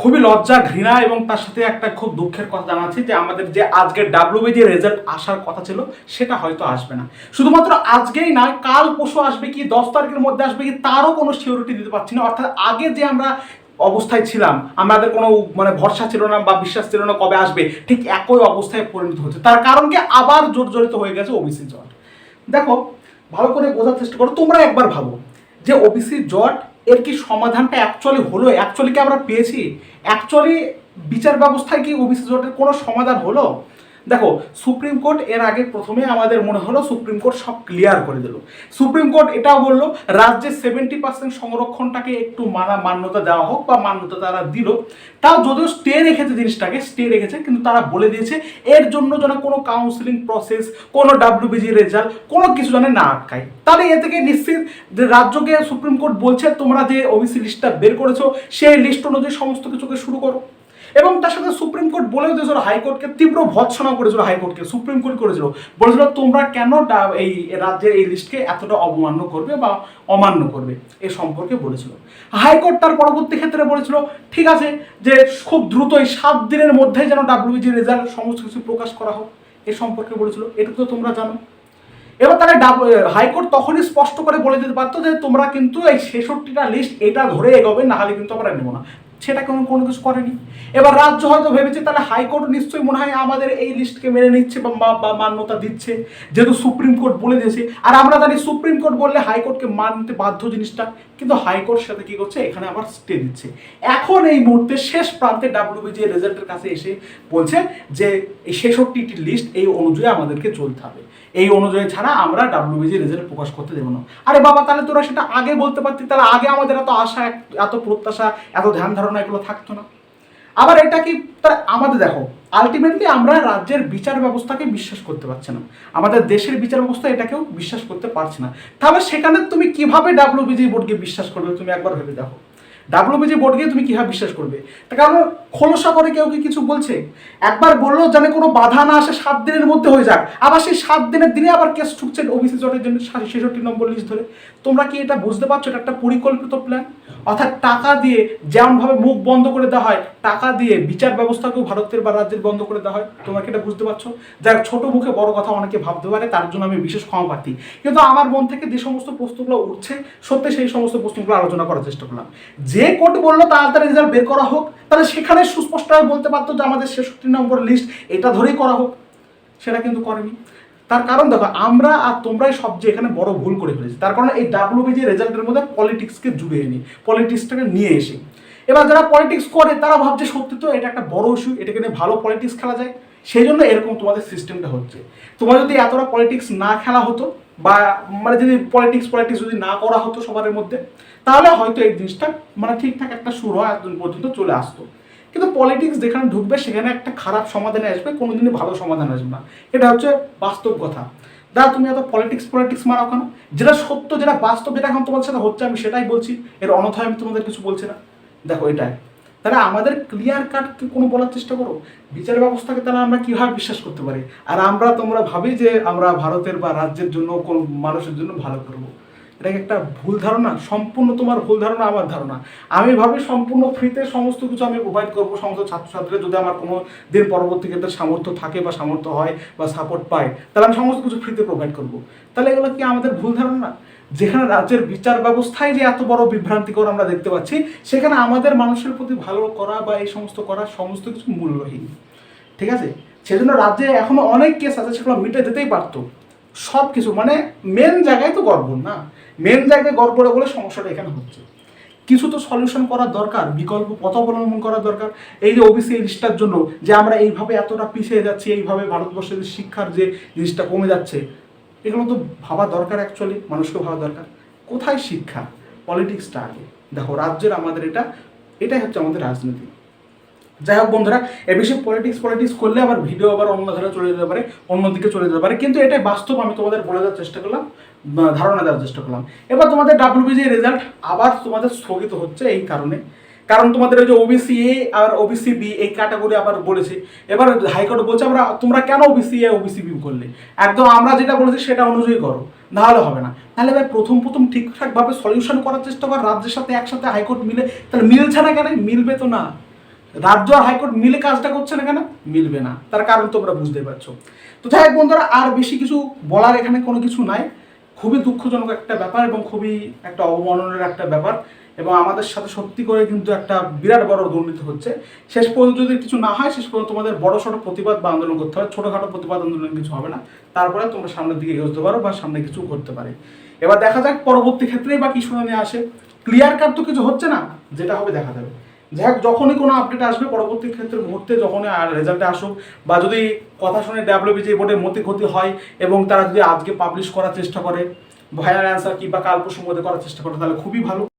খুবই লজ্জা, ঘৃণা এবং তার সাথে একটা খুব দুঃখের কথা জানাচ্ছি যে আমাদের যে আজকের ডাব্লিউবি যে রেজাল্ট আসার কথা ছিল, সেটা হয়তো আসবে না। শুধুমাত্র আজকেই না কাল পরশু আসবে কি, দশ তারিখের মধ্যে আসবে কি, তারও কোনো সিওরিটি দিতে পারছি না। অর্থাৎ আগে যে আমরা অবস্থায় ছিলাম, আমাদের কোনো মানে ভরসা ছিল না বা বিশ্বাস ছিল না কবে আসবে, ঠিক একই অবস্থায় পরিণত হচ্ছে। তার কারণ কি? আবার জোর জড়িত হয়ে গেছে ওবিসি জট দেখো, ভালো করে বোঝার চেষ্টা করো, তোমরা একবার ভাবো যে ওবিসি জট এর কি সমাধানটা অ্যাকচুয়ালি হলো? অ্যাকচুয়ালি কি আমরা পেয়েছি? অ্যাকচুয়ালি বিচার ব্যবস্থায় কি জটের কোনো সমাধান হলো? দেখো, সুপ্রিম কোর্ট এর আগে প্রথমে আমাদের মনে হলো সুপ্রিম কোর্ট সব ক্লিয়ার করে দিল। সুপ্রিম কোর্ট এটাও বলল রাজ্যের সেভেন্টি পার্সেন্ট সংরক্ষণটাকে একটু মানা মান্যতা দেওয়া হোক বা মান্যতা তারা দিল। তাও যদিও স্টে রেখেছে জিনিসটাকে স্টে রেখেছে, কিন্তু তারা বলে দিয়েছে, এর জন্য যেন কোনো কাউন্সিলিং প্রসেস কোনো ডাব্লিউবিজি রেজাল্ট কোনো কিছু যেন না আটকায়। তাহলে এ থেকে নিশ্চিত যে রাজ্যকে সুপ্রিম কোর্ট বলছে, তোমরা যে ওবিসি লিস্টটা বের করেছ, সেই লিস্ট অনুযায়ী সমস্ত কিছুকে শুরু করো। এবং তার সাথে সুপ্রিম কোর্ট বলেও দিয়েছিল হাইকোর্টকে, তীব্র ভৎসনা করেছিল হাইকোর্টকে, সুপ্রিম কোর্ট করেছিল। বলেছিল, তোমরা কেন এই রাজ্যের এই লিস্টকে এতটা অবমান্য করবে বা অমান্য করবে? এ সম্পর্কে বলেছিল। হাইকোর্ট তার পরবর্তী ক্ষেত্রে বলেছিল, ঠিক আছে যে খুব দ্রুতই সাত দিনের মধ্যেই যেন ডাব্লিউজি রেজাল্ট সমস্ত কিছু প্রকাশ করা হোক। এ সম্পর্কে বলেছিল এটুকু তো তোমরা জানো। এবার ডাব- হাইকোর্ট তখনই স্পষ্ট করে বলে দিতে পারতো যে তোমরা কিন্তু এই ছেষট্টিটা লিস্ট এটা ধরে এগোবে না হলে কিন্তু আমরা নেব না। সেটা কোনো কোনো কিছু করেনি। এবার রাজ্য হয়তো ভেবেছে, তাহলে হাইকোর্ট নিশ্চয়ই মনে হয় আমাদের এই লিস্টকে মেনে নিচ্ছে বা- মান্যতা দিচ্ছে, যেহেতু সুপ্রিম কোর্ট বলে দিয়েছে। আর আমরা জানি সুপ্রিম কোর্ট বললে হাইকোর্টকে মানতে বাধ্য জিনিসটা, কিন্তু হাইকোর্ট সাথে কি করছে? এখানে আবার স্টে দিচ্ছে। এখন এই মুহূর্তে শেষ প্রান্তে ডাব্লিউবিজি রেজাল্টের কাছে এসে বলছে যে, এই ছেষট্টিটি লিস্ট এই অনুযায়ী আমাদেরকে চলতে হবে। এই অনুযায়ী ছাড়া আমরা ডাব্লিউবিজি রেজাল্ট প্রকাশ করতে দেবো না। আরে বাবা, তাহলে তোরা সেটা আগে বলতে পারতি, তাহলে আগে আমাদের এত আশা, এত প্রত্যাশা, এত ধ্যান ধারণা এগুলো থাকতো না। আবার এটা কি তার আমাদের দেখো আলটিমেটলি আমরা রাজ্যের বিচার ব্যবস্থাকে বিশ্বাস করতে পারছি না। আমাদের দেশের বিচার ব্যবস্থা এটাকেও বিশ্বাস করতে পারছি না। তাহলে সেখানে তুমি কীভাবে ডাব্লিউবিজি বোর্ডকে বিশ্বাস করবে, তুমি একবার ভেবে দেখো। ডাব্লিউবিজি বোর্ডকে তুমি কীভাবে বিশ্বাস করবে? তার কারণ খোলসা করে কেউ কি কিছু বলছে? একবার বলল যেন কোনো বাধা না আসে, সাত দিনের মধ্যে হয়ে যাক। আবার সেই সাত দিনের দিনে আবার কেস ঠুকছে ওবিসি জটের জন্য ছেষট্টি নম্বর লিস্ট ধরে। তোমরা কি এটা বুঝতে পারছ? এটা একটা পরিকল্পিত প্ল্যান অর্থাৎ টাকা দিয়ে যেমনভাবে মুখ বন্ধ করে দেওয়া হয়, টাকা দিয়ে বিচার ব্যবস্থাকেও ভারতের বা রাজ্যের বন্ধ করে দেওয়া হয়। তোমরা কি এটা বুঝতে পারছ? যার ছোট মুখে বড় কথা অনেকে ভাবতে পারে, তার জন্য আমি বিশেষ ক্ষমা প্রার্থী কিন্তু আমার মন থেকে যে সমস্ত প্রশ্নগুলো উঠছে, সত্যি সেই সমস্ত প্রশ্নগুলো আলোচনা করার চেষ্টা করলাম। যে কোর্ট বলল তাড়াতাড়ি রেজাল্ট বের করা হোক, তাহলে সেখানে সুস্পষ্টভাবে বলতে পারতো যে আমাদের ছেষট্টি নম্বর লিস্ট এটা ধরেই করা হোক। সেটা কিন্তু করেনি। তার কারণ দেখো, আমরা আর তোমরাই সবচেয়ে এখানে বড় ভুল করে ফেলেছি। তার কারণ এই ডাব্লিউবিজি রেজাল্টের মধ্যে পলিটিক্সকে জুড়ে এনে পলিটিক্সটাকে নিয়ে এসে। এবার যারা পলিটিক্স করে, তারা ভাবছে সত্যি তো এটা একটা বড় ইস্যু এটাকে নিয়ে ভালো পলিটিক্স খেলা যায়। সেই জন্য এরকম তোমাদের সিস্টেমটা হচ্ছে। তোমার যদি এতটা পলিটিক্স না খেলা হতো, বা মানে যদি পলিটিক্স পলিটিক্স যদি না করা হতো সবার মধ্যে, তাহলে হয়তো এই জিনিসটা মানে ঠিকঠাক একটা শুরু হয় পর্যন্ত চলে আসতো। কিন্তু পলিটিক্স যেখানে ঢুকবে, সেখানে একটা খারাপ সমাধানে আসবে, কোনোদিনই ভালো সমাধান আসবে না। এটা হচ্ছে বাস্তব কথা। দা, তুমি এত পলিটিক্স পলিটিক্স মারাও কেন? যেটা সত্য, যেটা বাস্তব, যেটা এখন তোমাদের সাথে হচ্ছে, আমি সেটাই বলছি। এর অনথায় আমি তোমাদের কিছু বলছি না। দেখো, এটাই। তাহলে আমাদের ক্লিয়ার কাট কোনো বলার চেষ্টা করো? বিচার ব্যবস্থাকে তাহলে আমরা কীভাবে বিশ্বাস করতে পারি? আর আমরা তোমরা ভাবি যে আমরা ভারতের বা রাজ্যের জন্য কোন মানুষের জন্য ভালো করব। এটা কি একটা ভুল ধারণা, সম্পূর্ণ তোমার ভুল ধারণা, আমার ধারণা। আমি ভাবি সম্পূর্ণ ফ্রিতে সমস্ত কিছু আমি প্রোভাইড করব, সমস্ত ছাত্রছাত্রীরা যদি আমার কোনো দিন পরবর্তী ক্ষেত্রে সামর্থ্য থাকে বা সামর্থ্য হয় বা সাপোর্ট পায়, তাহলে আমি সমস্ত কিছু ফ্রিতে প্রোভাইড করব। তাহলে এগুলো কি আমাদের ভুল ধারণা? যেখানে রাজ্যের বিচার ব্যবস্থায় যে এত বড় বিভ্রান্তিকর আমরা দেখতে পাচ্ছি, সেখানে আমাদের মানুষের প্রতি ভালো করা বা এই সমস্ত করা সমস্ত কিছু মূল্যহীন। ঠিক আছে? সেজন্য রাজ্যে এখনও অনেক কেস আছে, সেগুলো মিটে যেতেই পারতো। সব কিছু মানে মেন জায়গায় তো গর্ব না। মেন জায়গায় গড়বড়ে বলে সমস্যাটা এখানে হচ্ছে। কিছু তো সলিউশন করার দরকার, বিকল্প পথ অবলম্বন করার দরকার। এই যে ওবিসি লিস্টটার জন্য যে আমরা এইভাবে এতটা পিছিয়ে যাচ্ছি, এইভাবে ভারতবর্ষের শিক্ষার যে জিনিসটা কমে যাচ্ছে, এগুলো তো ভাবা দরকার অ্যাকচুয়ালি মানুষকে ভাবা দরকার। কোথায় শিক্ষা? পলিটিক্সটা আগে। দেখো, রাজ্যের আমাদের এটা, এটাই হচ্ছে আমাদের রাজনীতি। যাই হোক বন্ধুরা, এ বিষয়ে পলিটিক্স পলিটিক্স করলে আবার ভিডিও আবার অন্য ধারে চলে যেতে পারে অন্যদিকে চলে যেতে পারে। কিন্তু এটাই বাস্তব, আমি তোমাদের বলে দেওয়ার চেষ্টা করলাম ধারণা দেওয়ার চেষ্টা করলাম। এবার তোমাদের ডাব্লিউবিজি রেজাল্ট আবার তোমাদের স্থগিত হচ্ছে এই কারণে। কারণ তোমাদের ওই যে ওবিসি এ আর ওবিসি বি এই ক্যাটাগরি আবার বলেছে। এবার হাইকোর্ট বলছে, আমরা, তোমরা কেন ওবিসি এ ওবিসি বি করলে? একদম আমরা যেটা বলেছি সেটা অনুযায়ী করো, নাহলে হবে না। তাহলে ভাই প্রথম প্রথম ঠিকঠাকভাবে সলিউশন করার চেষ্টা কর, রাজ্যের সাথে একসাথে হাইকোর্ট মিলে, তাহলে মিলছে না কেন? মিলবে তো না। রাজ্য আর হাইকোর্ট মিলে কাজটা করছে না কেন? মিলবে না। তার কারণ তোমরা বুঝতে পারছ। তো যাই হোক বন্ধুরা, আর বেশি কিছু বলার এখানে কোনো কিছু নাই। খুবই দুঃখজনক একটা ব্যাপার এবং খুবই একটা অবমাননার একটা ব্যাপার এবং আমাদের সাথে সত্যি করে কিন্তু একটা বিরাট বড় দুর্নীতি হচ্ছে। শেষ পর্যন্ত যদি কিছু না হয়, শেষ পর্যন্ত তোমাদের বড় সড়ো প্রতিবাদ বা আন্দোলন করতে হবে। ছোটোখাটো প্রতিবাদ আন্দোলন কিছু হবে না। তারপরে তোমরা সামনের দিকে এগোতে পারো বা সামনে কিছু করতে পারে। এবার দেখা যাক পরবর্তী ক্ষেত্রে বা কি শুনানি আসে। ক্লিয়ার কাট তো কিছু হচ্ছে না, যেটা হবে দেখা যাবে। যাই যখনই কোনো আপডেট আসবে, পরবর্তী ক্ষেত্রে মুহূর্তে যখনই রেজাল্টে আসুক, বা যদি কথা শুনে ডাব্লিউবিজি বোর্ডের মতি ক্ষতি হয় এবং তারা যদি আজকে পাবলিশ করার চেষ্টা করে ভাইয়ার অ্যান্সার কি বা কাল প্রসঙ্গে করার চেষ্টা করে, তাহলে খুবই ভালো।